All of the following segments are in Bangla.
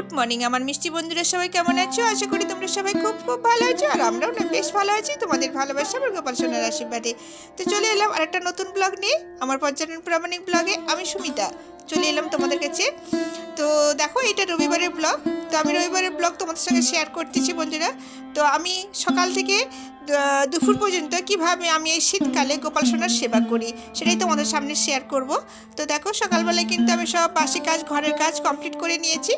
গুড মর্নিং, আমার মিষ্টি বন্ধুরা সবাই কেমন আছো? আশা করি তোমরা সবাই খুব খুব ভালো আছো, আর আমরাও না বেশ ভালো আছি। তোমাদের ভালোবাসা আমার গোপাল সোনার আশীর্বাদে। তো চলে এলাম আর একটা নতুন ব্লগ নিয়ে, আমার পর্যটন প্রামাণিক ব্লগে আমি সুমিতা। চলে এলাম তোমাদের কাছে। তো দেখো, এটা রবিবারের ব্লগ তো আমি রবিবারের ব্লগ তোমাদের সঙ্গে শেয়ার করতেছি, বন্ধুরা। তো আমি সকাল থেকে দুপুর পর্যন্ত কীভাবে আমি এই শীতকালে গোপাল সোনার সেবা করি, সেটাই তোমাদের সামনে শেয়ার করব। তো দেখো, সকালবেলায় কিন্তু আমি সব বাসি কাজ, ঘরের কাজ কমপ্লিট করে নিয়েছি।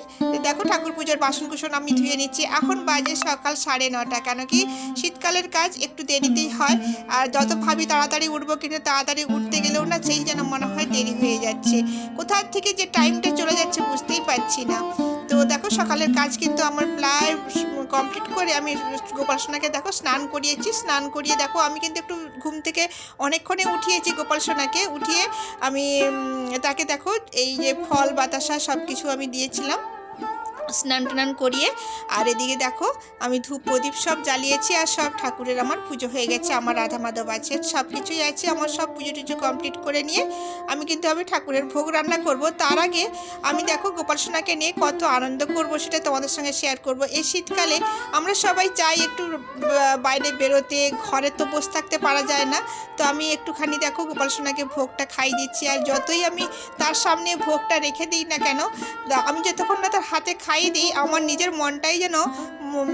দেখো, ঠাকুর পুজোর বাসন কুসন আমি ধুয়ে নিচ্ছি। এখন বাজে সকাল সাড়ে নটা, কেন কি শীতকালের কাজ একটু দেরিতেই হয়, আর যত ভাবি তাড়াতাড়ি উঠবো কিন্তু তাড়াতাড়ি উঠতে গেলেও না, সেই যেন মনে হয় দেরি হয়ে যাচ্ছে। কোথার থেকে যে টাইমটা চলে যাচ্ছে বুঝতেই পারছি না। তো দেখো সকালের কাজ কিন্তু আমার প্রায় কমপ্লিট করে আমি গোপাল সোনাকে দেখো স্নান করিয়েছি। স্নান করিয়ে দেখো আমি কিন্তু একটু ঘুম থেকে অনেকক্ষণে উঠিয়েছি গোপাল সোনাকে উঠিয়ে আমি তাকে দেখো এই যে ফল, বাতাসা সব কিছু আমি দিয়েছিলাম। স্নান টান করিয়ে, আর এদিকে দেখো, আমি ধূপ প্রদীপ সব জ্বালিয়েছি আর সব ঠাকুরের আমার পুজো হয়ে গেছে, আমার রাধা মাধব আছে সব কিছুই আছে, আমার সব পুজো টুজো কমপ্লিট করে নিয়ে আমি কিন্তু আমি ঠাকুরের ভোগ রান্না করব। তার আগে আমি দেখো গোপাল সোনাকে নিয়ে কত আনন্দ করব সেটা তোমাদের সঙ্গে শেয়ার করব। এই শীতকালে আমরা সবাই চাই একটু বাইরে বেরোতে, ঘরে তো বসে থাকতে পারা যায় না। তো আমি একটুখানি দেখো গোপাল সোনাকে ভোগটা খাই দিচ্ছি, আর যতই আমি তার সামনে ভোগটা রেখে দিই না কেন আমি যতক্ষণ না তার হাতে খাইয়ে দিই, আমার নিজের মনটাই যেন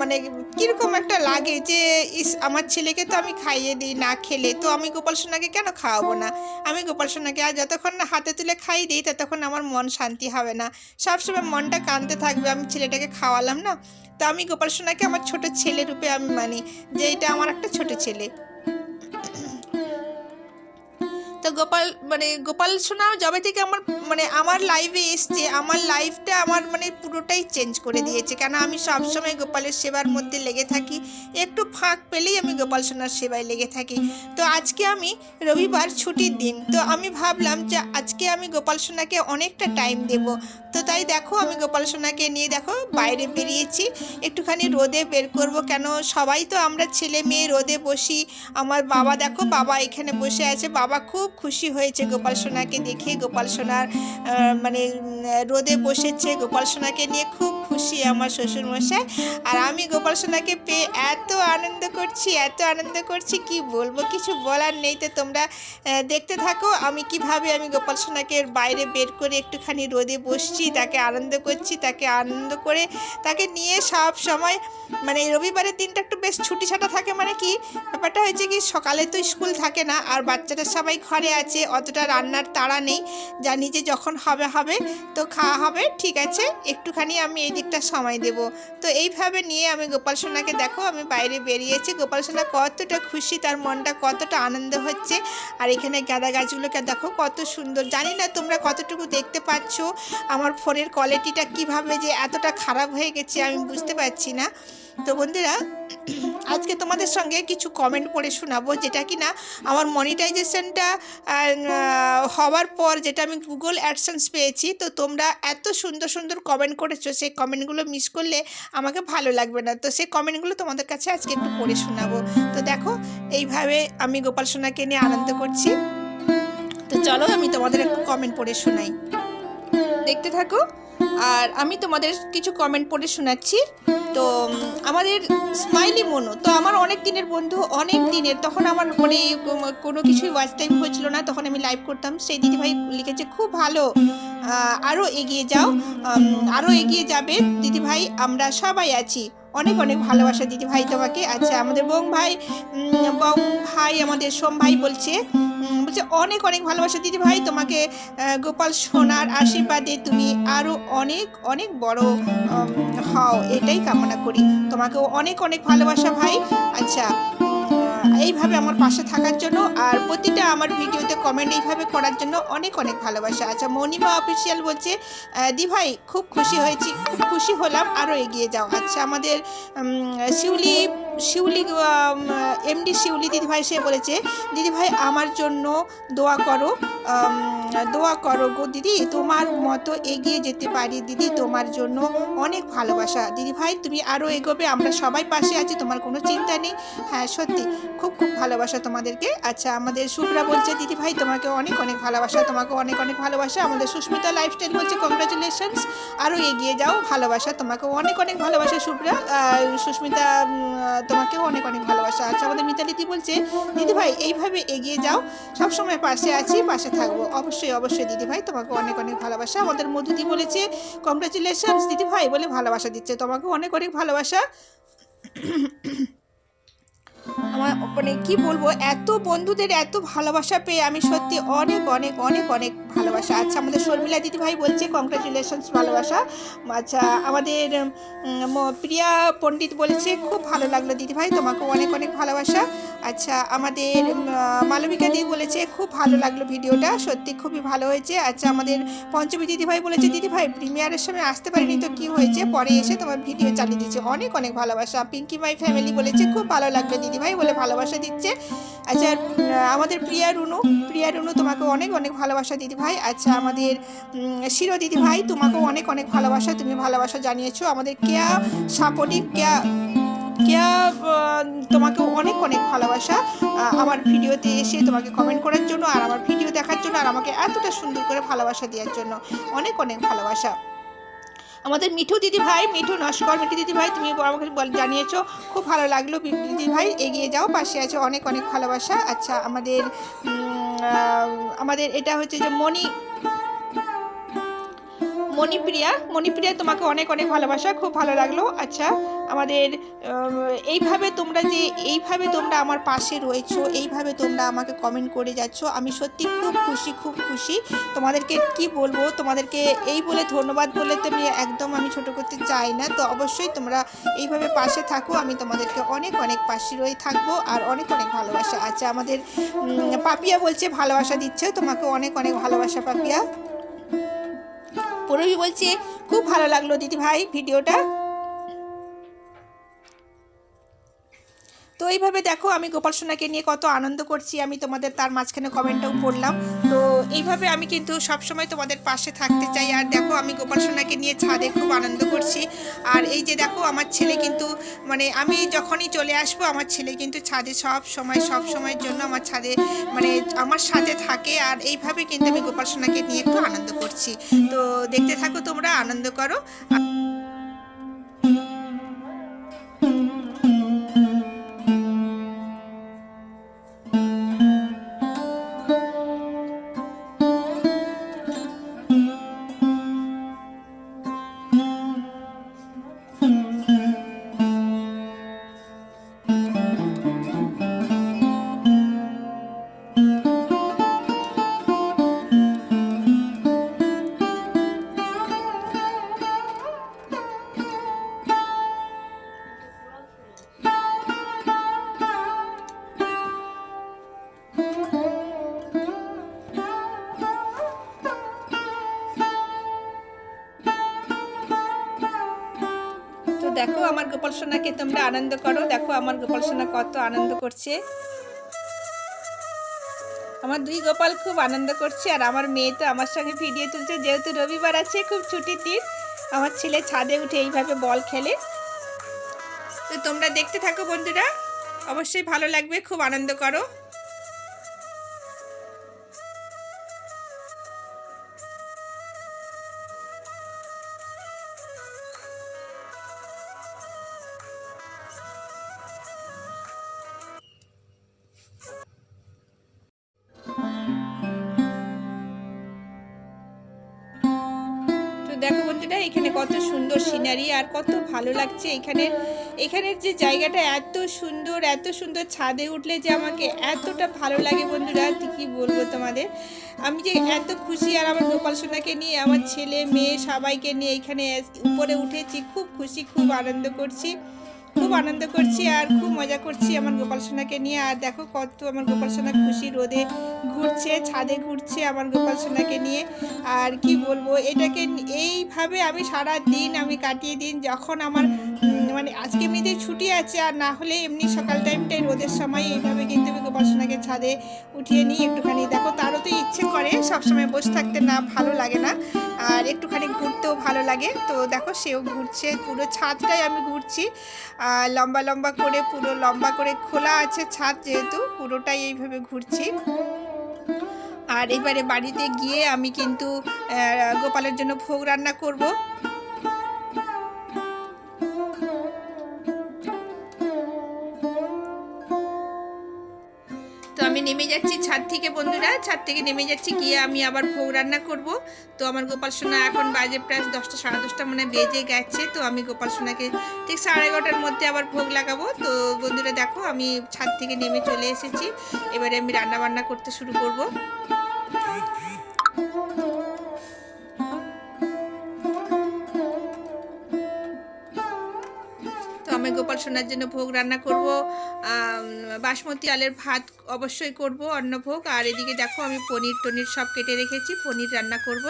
মানে কীরকম একটা লাগে যে, ইস, আমার ছেলেকে তো আমি খাইয়ে দিই না খেলে, তো আমি গোপাল সোনাকে কেন খাওয়াবো না? আমি গোপাল সোনাকে আর যতক্ষণ না হাতে তুলে খাইয়ে দিই, ততক্ষণ আমার মন শান্তি হবে না। সবসময় মনটা কাঁদতে থাকবে, আমি ছেলেটাকে খাওয়ালাম না, তো আমি গোপাল সোনাকে আমার ছোট ছেলে রূপে আমি মানি, যে এটা আমার একটা ছোট ছেলে। তো গোপাল মানে গোপাল সোনা যবে থেকে আমার মানে আমার লাইফে এসছে, আমার লাইফটা আমার মানে পুরোটাই চেঞ্জ করে দিয়েছে। কেন আমি সবসময় গোপালের সেবার মধ্যে লেগে থাকি, একটু ফাঁক পেলেই আমি গোপাল সোনার সেবায় লেগে থাকি। তো আজকে আমি রবিবার ছুটির দিন, তো আমি ভাবলাম যে আজকে আমি গোপাল সোনাকে অনেকটা টাইম দেব। তো তাই দেখো, আমি গোপাল সোনাকে নিয়ে দেখো, বাইরে বেরিয়েছি, একটুখানি রোদে বের করব। কেন সবাই তো আমরা ছেলে মেয়ে রোদে বসি, আমার বাবা দেখো, বাবা এখানে বসে আছে, বাবা খুব খুশি হয়েছে। গোপাল সোনাকে দেখে গোপাল সোনার মানে রোদে বসেছে। গোপাল সোনাকে নিয়ে খুব খুশি আমার শ্বশুর মশাই আর আমি গোপাল সোনাকে পেয়ে এত আনন্দ করছি, এত আনন্দ করছি, কি বলব? কিছু বলার নেই তো তোমরা দেখতে থাকো। আমি কীভাবে আমি গোপাল সোনাকে বাইরে বের করে একটুখানি রোদে বসছি, তাকে আনন্দ করছি, তাকে আনন্দ করে তাকে নিয়ে সব সময় মানে রবিবারের দিনটা একটু বেশ ছুটি ছাটা থাকে মানে কি? ব্যাপারটা হয়েছে কি, সকালে তো স্কুল থাকে না, আর বাচ্চাটা সবাই ঘরে আছে, অতটা রান্নার তাড়া নেই। যা নিজে যখন হবে হবে, তো খাওয়া হবে, ঠিক আছে? একটুখানি আমি এই দিকটা সময় দেব। তো এইভাবে নিয়ে আমি গোপাল সোনাকে দেখো, আমি বাইরে বেরিয়েছি। গোপাল সোনা কতটা খুশি, তার মনটা কতটা আনন্দ হচ্ছে। আর এখানে গাঁদা গাছগুলোকে দেখো, কত সুন্দর। জানি না তোমরা কতটুকু দেখতে পাচ্ছ, আমার ফোনের কোয়ালিটিটা কীভাবে যে এতটা খারাপ হয়ে গেছে, আমি বুঝতে পারছি না। তো বন্ধুরা, আজকে তোমাদের সঙ্গে কিছু কমেন্ট পড়ে শোনাবো, যেটা কি না আমার মনিটাইজেশনটা হওয়ার পর যেটা আমি গুগল অ্যাডসেন্স পেয়েছি, তো তোমরা এত সুন্দর সুন্দর কমেন্ট করেছ, সেই কমেন্টগুলো মিস করলে আমাকে ভালো লাগবে না। তো সেই কমেন্টগুলো তোমাদের কাছে আজকে একটু পড়ে শোনাবো। তো দেখো, এইভাবে আমি গোপাল সোনাকে নিয়ে আনন্দ করছি। তো চলো আমি তোমাদের একটু কমেন্ট পড়ে শোনাই। দেখতে থাকো। আর আমি তোমাদের কিছু কমেন্ট পড়ে শোনাচ্ছি। তো আমাদের স্মাইলি মনু, তো আমার অনেক দিনের বন্ধু, অনেক দিনের, তখন আমার মানে কোনো কিছুই ওয়াচ টাইম হয়েছিল না, তখন আমি লাইভ করতাম। সেই দিদিভাই লিখেছে, খুব ভালো আরও এগিয়ে যাও আরও এগিয়ে যাবে। দিদিভাই, আমরা সবাই আছি। অনেক অনেক ভালোবাসা দিদি ভাই তোমাকে। আচ্ছা আমাদের বং ভাই বং ভাই, আমাদের সোম ভাই বলছে বলছে, অনেক অনেক ভালোবাসা দিদি ভাই, তোমাকে গোপাল সোনার আশীর্বাদে তুমি আরও অনেক অনেক বড় হও, এটাই কামনা করি। তোমাকেও অনেক অনেক ভালোবাসা ভাই। আচ্ছা এইভাবে আমার পাশে থাকার জন্য আর প্রতিটা আমার ভিডিওতে কমেন্ট এইভাবে করার জন্য অনেক অনেক ভালোবাসা আচ্ছা মনিমা অফিসিয়াল বলছে দি ভাই, খুব খুশি হয়েছি খুব খুশি হলাম আরও এগিয়ে যাও। আচ্ছা আমাদের শিউলি শিউলি এমডি শিউলি দিদিভাই সে বলেছে, দিদিভাই, আমার জন্য দোয়া করো দোয়া করো গো দিদি, তোমার মতো এগিয়ে যেতে পারি দিদি, তোমার জন্য অনেক ভালোবাসা। দিদিভাই, তুমি আরও এগোবে, আমরা সবাই পাশে আছি, তোমার কোনো চিন্তা নেই। হ্যাঁ সত্যি, খুব খুব ভালোবাসা তোমাদেরকে। আচ্ছা আমাদের শুভ্রা বলছে, দিদিভাই, তোমাকে অনেক অনেক ভালোবাসা, তোমাকে অনেক অনেক ভালোবাসা। আমাদের সুস্মিতা লাইফস্টাইল বলছে কংগ্রাচুলেশনস আরও এগিয়ে যাও, ভালোবাসা, তোমাকে অনেক অনেক ভালোবাসা শুভ্রা সুস্মিতা তোমাকেও অনেক অনেক ভালোবাসা আছে। আমাদের মিতালিদি বলছে দিদিভাই এইভাবে এগিয়ে যাও। সবসময় পাশে আছি, পাশে থাকব। অবশ্যই অবশ্যই দিদিভাই তোমাকে অনেক অনেক ভালোবাসা। আমাদের মধুদি বলেছে কংগ্রাচুলেশনস দিদিভাই বলে ভালোবাসা দিচ্ছে। তোমাকে অনেক অনেক ভালোবাসা। আমার মানে কি বলব, এত বন্ধুদের এত ভালোবাসা পেয়ে আমি সত্যি অনেক অনেক অনেক অনেক ভালোবাসা। আচ্ছা আমাদের শর্মিলা দিদিভাই বলছে কংগ্রাচুলেশনস ভালোবাসা। আচ্ছা আমাদের প্রিয়া পণ্ডিত বলেছে, খুব ভালো লাগল দিদিভাই তোমাকে অনেক অনেক ভালোবাসা। আচ্ছা আমাদের মালবিকা দিদি বলেছে, খুব ভালো লাগল ভিডিওটা, সত্যি খুবই ভালো হয়েছে। আচ্ছা আমাদের পঞ্চমী দিদিভাই বলেছে, দিদিভাই, প্রিমিয়ারের সময় আসতে পারিনি তো কি হয়েছে? পরে এসে তোমার ভিডিও চালিয়ে দিচ্ছে অনেক অনেক ভালোবাসা। পিঙ্কি মাই ফ্যামিলি বলেছে, খুব ভালো লাগল দিদিভাই। বলে ভালোবাসা দিচ্ছে। আচ্ছা আমাদের প্রিয়া রুনু প্রিয়া রুনু তোমাকে অনেক অনেক ভালোবাসা দিদিভাই আচ্ছা আমাদের শিরো দিদিভাই তোমাকেও অনেক অনেক ভালোবাসা, তুমি ভালোবাসা জানিয়েছো। আমাদের কেয়া সাপোর্টিভ, কেয়া কেয়া তোমাকে অনেক অনেক ভালোবাসা। আমার ভিডিওতে এসে তোমাকে কমেন্ট করার জন্য আর আমার ভিডিও দেখার জন্য আর আমাকে এতটা সুন্দর করে ভালোবাসা দেওয়ার জন্য অনেক অনেক ভালোবাসা। আমাদের মিঠু দিদি ভাই মিঠু নস্কর, মিঠু দিদি ভাই তুমি আমাকে জানিয়েছো। খুব ভালো লাগল দিদি ভাই এগিয়ে যাও, পাশে আছে অনেক অনেক ভালোবাসা। আচ্ছা আমাদের আমাদের এটা হচ্ছে যে মণি মণিপ্রিয়া মণিপ্রিয়া তোমাকে অনেক অনেক ভালোবাসা, খুব ভালো লাগল। আচ্ছা আমাদের এইভাবে তোমরা যে, এইভাবে তোমরা আমার পাশে রয়েছো, এইভাবে তোমরা আমাকে কমেন্ট করে যাচ্ছ, আমি সত্যি খুব খুশি খুব খুশি। তোমাদেরকে কি বলব? তোমাদেরকে এই বলে ধন্যবাদ বলে তো আমি একদম আমি ছোট করতে চাই না। তো অবশ্যই তোমরা এইভাবে পাশে থাকো, আমি তোমাদেরকে অনেক অনেক পাশে রয়ে থাকব আর অনেক অনেক ভালোবাসা। আচ্ছা আমাদের পাপিয়া বলছে ভালোবাসা দিচ্ছে তোমাকে অনেক অনেক ভালোবাসা পাপিয়া। পূরবী বলছে খুব ভালো লাগল দিদিভাই ভিডিওটা। তো এইভাবে দেখো আমি গোপাল সোনাকে নিয়ে কত আনন্দ করছি, আমি তোমাদের তার মাঝখানে কমেন্টটাও পড়লাম। তো এইভাবে আমি কিন্তু সবসময় তোমাদের পাশে থাকতে চাই। আর দেখো আমি গোপাল সোনাকে নিয়ে ছাদে খুব আনন্দ করছি। আর এই যে দেখো আমার ছেলে কিন্তু মানে আমি যখনই চলে আসব, আমার ছেলে কিন্তু ছাদে সব সময়, সব সময়ের জন্য আমার ছাদে মানে আমার সাথে থাকে। আর এইভাবে কিন্তু আমি গোপাল সোনাকে নিয়ে একটু আনন্দ করছি। তো দেখতে থাকো তোমরা, আনন্দ করো। তোমরা আনন্দ করো। দেখো আমার গোপাল সোনা কত আনন্দ করছে। আমার দুই গোপাল খুব আনন্দ করছে আর আমার মেয়ে তো আমার সঙ্গে ভিডিও তুলছে। যেহেতু রবিবার আছে, খুব ছুটির দিন, আমার ছেলে ছাদে উঠে এইভাবে বল খেলে। তো তোমরা দেখতে থাকো বন্ধুরা। অবশ্যই ভালো লাগবে, খুব আনন্দ করো। দেখো বন্ধুরা, এখানে কত সুন্দর সিনারি আর কত ভালো লাগছে। এখানে, এখানের যে জায়গাটা এত সুন্দর এত সুন্দর ছাদে উঠলে যে আমাকে এতটা ভালো লাগে বন্ধুরা, কি বলব তোমাদের? আমি যে এত খুশি আর আমার গোপাল সোনাকে নিয়ে, আমার ছেলে, মেয়ে সবাইকে নিয়ে এখানে উপরে উঠেছি, খুব খুশি, খুব আনন্দ করছি। খুব আনন্দ করছি আর খুব মজা করছি আমার গোপাল সোনাকে নিয়ে। আর দেখো কত আমার গোপাল সোনা খুশি রোদে ঘুরছে, ছাদে ঘুরছে আমার গোপাল সোনাকে নিয়ে। আর কি বলব, এটাকে এইভাবে আমি সারা দিন আমি কাটিয়ে দিন, যখন আমার মানে আজকে এমনিতে ছুটি আছে আর না হলে এমনি সকাল টাইমটাই রোদের সময় এইভাবে কিন্তু আমি গোপাল সোনাকে ছাদে উঠিয়ে নিই একটুখানি দেখো তারও তো ইচ্ছে করে সবসময় বসে থাকতে না ভালো লাগে না। আর একটুখানি ঘুরতেও ভালো লাগে। তো দেখো সেও ঘুরছে, পুরো ছাদটাই আমি ঘুরছি। লম্বা লম্বা করে পুরো লম্বা করে খোলা আছে ছাদ যেহেতু, পুরোটাই এইভাবে ঘুরছি। আর এবারে বাড়িতে গিয়ে আমি কিন্তু গোপালের জন্য ভোগ রান্না করব। নেমে যাচ্ছি ছাদ থেকে, বন্ধুরা। ছাদ থেকে নেমে যাচ্ছি, গিয়ে আমি আবার ভোগ রান্না করব। তো আমার গোপাল সোনা এখন বাজে প্রায় দশটা, সাড়ে দশটা মানে বেজে গেছে। তো আমি গোপাল সোনাকে ঠিক সাড়ে এগারোটার মধ্যে আবার ভোগ লাগাবো। তো বন্ধুরা দেখো, আমি ছাদ থেকে নেমে চলে এসেছি। এবারে আমি রান্না বান্না করতে শুরু করব। আমি গোপাল সোনার জন্য ভোগ রান্না করব। বাসমতি আলের ভাত অবশ্যই করব, অন্নভোগ। আর এদিকে দেখো আমি পনির টনির সব কেটে রেখেছি, পনির রান্না করব।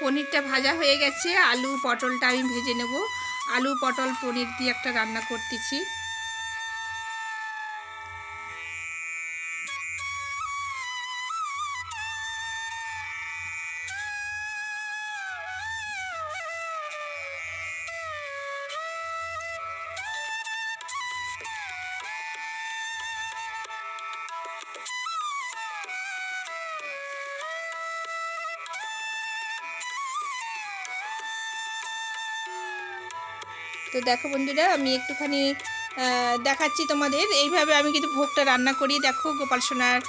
পনিরটা ভাজা হয়ে গেছে। আলু পটলটা আমি ভেজে নেব। আলু, পটল, পনির দিয়ে একটা রান্না করতেছি। তো দেখো বন্ধুরা, আমি একটুখানি দেখাচ্ছি তোমাদের। এইভাবে আমি কিন্তু ভোগটা রান্না করি। দেখো, গোপাল সোনার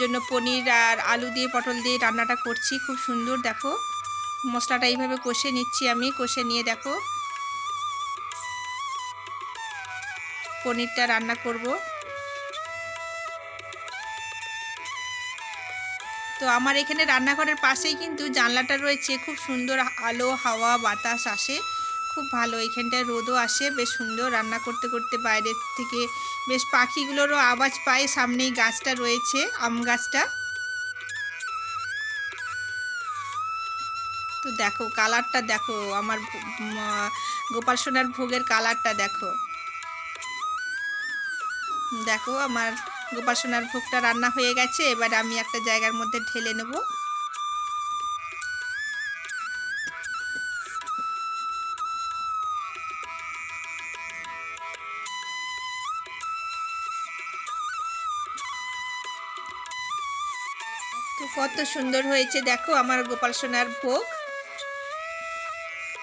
জন্য পনির আর আলু দিয়ে পটল দিয়ে রান্নাটা করছি। খুব সুন্দর, দেখো। মশলাটা এইভাবে কষে নিচ্ছি আমি। কষে নিয়ে দেখো। পনিরটা রান্না করব। তো আমার এখানে রান্নাঘরের পাশেই কিন্তু জানলাটা রয়েছে। খুব সুন্দর আলো, হাওয়া, বাতাস আসে। খুব ভালো। এখানটায় রোদও আসে, বেশ সুন্দর রান্না করতে করতে বাইরের থেকে। বেশ পাখিগুলোরও আওয়াজ পায় সামনেই গাছটা রয়েছে, আম গাছটা। তো দেখো, কালারটা দেখো, আমার গোপাল সোনার ভোগের কালারটা দেখো। দেখো, আমার গোপাল সোনার ভোগটা রান্না হয়ে গেছে, এবার আমি একটা জায়গার মধ্যে ঢেলে নেব। তো কত সুন্দর হয়েছে। দেখো আমার গোপাল সোনার ভোগ।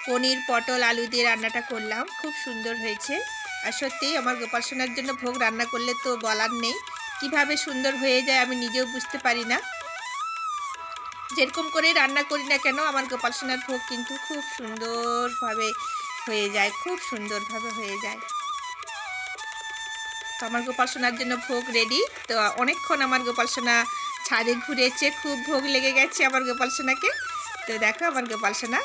পনির, পটল, আলু দিয়ে রান্নাটা করলাম। খুব সুন্দর হয়েছে। আর সত্যিই আমার গোপাল সোনার জন্য ভোগ রান্না করলে তো বলার নেই। কীভাবে সুন্দর হয়ে যায় আমি নিজেও বুঝতে পারি না। যেরকম করে রান্না করি না কেন, আমার গোপাল সোনার ভোগ কিন্তু খুব সুন্দরভাবে হয়ে যায়, খুব সুন্দরভাবে হয়ে যায়। তো আমার গোপাল সোনার জন্য ভোগ রেডি তো অনেকক্ষণ আমার গোপাল সোনা ছাদে ঘুরেছে, খুব ভোগ লেগে গেছে আমার গোপাল সোনাকে। তো দেখো আমার গোপাল সোনা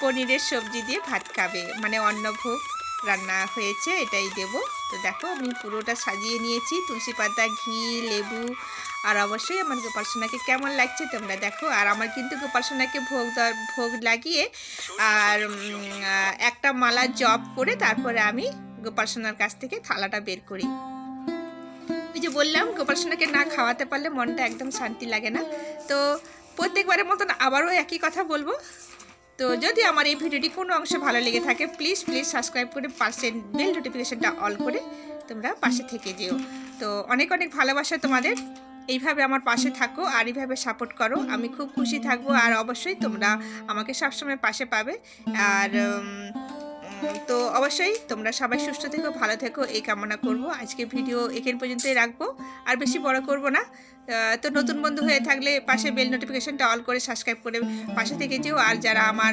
পনিরের সবজি দিয়ে ভাত খাবে। মানে অন্ন ভোগ রান্না হয়েছে, এটাই দেব। তো দেখো আমি পুরোটা সাজিয়ে নিয়েছি, তুলসী পাতা, ঘি, লেবু, আর অবশ্যই আমার গোপাল সোনাকে কেমন লাগছে তোমরা দেখো। আর আমার কিন্তু গোপাল সোনাকে ভোগ ভোগ লাগিয়ে আর একটা মালা জপ করে তারপরে আমি গোপাল সোনার কাছ থেকে থালাটা বের করি। যে বললাম গোপাল সোনাকে না খাওয়াতে পারলে মনটা একদম শান্তি লাগে না। তো প্রত্যেকবারের মতন আবারও একই কথা বলব। তো যদি আমার এই ভিডিওটি কোনো অংশ ভালো লেগে থাকে প্লিজ প্লিজ সাবস্ক্রাইব করে পাশে বেল নোটিফিকেশনটা অল করে তোমরা পাশে থেকে যেও। তো অনেক অনেক ভালোবাসা তোমাদের। এইভাবে আমার পাশে থাকো আর এইভাবে সাপোর্ট করো। আমি খুব খুশি থাকব আর অবশ্যই তোমরা আমাকে সবসময় পাশে পাবে। আর তো অবশ্যই তোমরা সবাই সুস্থ থেকো, ভালো থেকো, এই কামনা করব। আজকে ভিডিও এখান পর্যন্তই রাখব। আর বেশি বড় করব না। তো নতুন বন্ধু হয়ে থাকলে পাশে বেল নোটিফিকেশনটা অল করে সাবস্ক্রাইব করে পাশে থেকে যেও। আর যারা আমার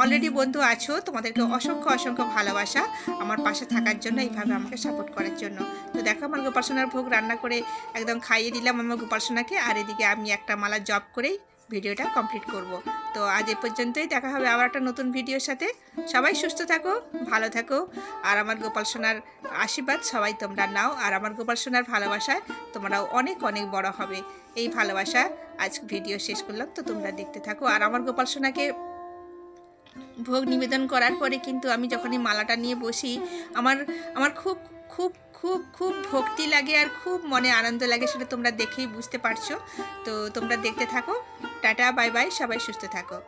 অলরেডি বন্ধু আছো, তোমাদেরকে অসংখ্য অসংখ্য ভালোবাসা আমার পাশে থাকার জন্য, এইভাবে আমাকে সাপোর্ট করার জন্য। তো দেখো আমার গোপালসোনার ভোগ রান্না করে একদম খাইয়ে দিলাম আমার গোপালসোনাকে আর এদিকে আমি একটা মালা জব করেই ভিডিওটা কমপ্লিট করব। তো আজ এ পর্যন্তই, দেখা হবে আবার একটা নতুন ভিডিওর সাথে। সবাই সুস্থ থাকো, ভালো থাকো, আর আমার গোপাল সোনার আশীর্বাদ সবাই তোমরা নাও, আর আমার গোপাল সোনার ভালোবাসায় তোমরাও অনেক অনেক বড় হবে। এই ভালোবাসা আজ ভিডিও শেষ করলাম, তো তোমরা দেখতে থাকো। আর আমার গোপাল সোনাকে ভোগ নিবেদন করার পরে কিন্তু আমি যখন এই মালাটা নিয়ে বসি, আমার আমার খুব খুব খুব খুব ভক্তি লাগে আর খুব মনে আনন্দ লাগে, সেটা তোমরা দেখেই বুঝতে পারছ। তো তোমরা দেখতে থাকো। টাটা, বাই বাই, সবাই সুস্থ থাকো।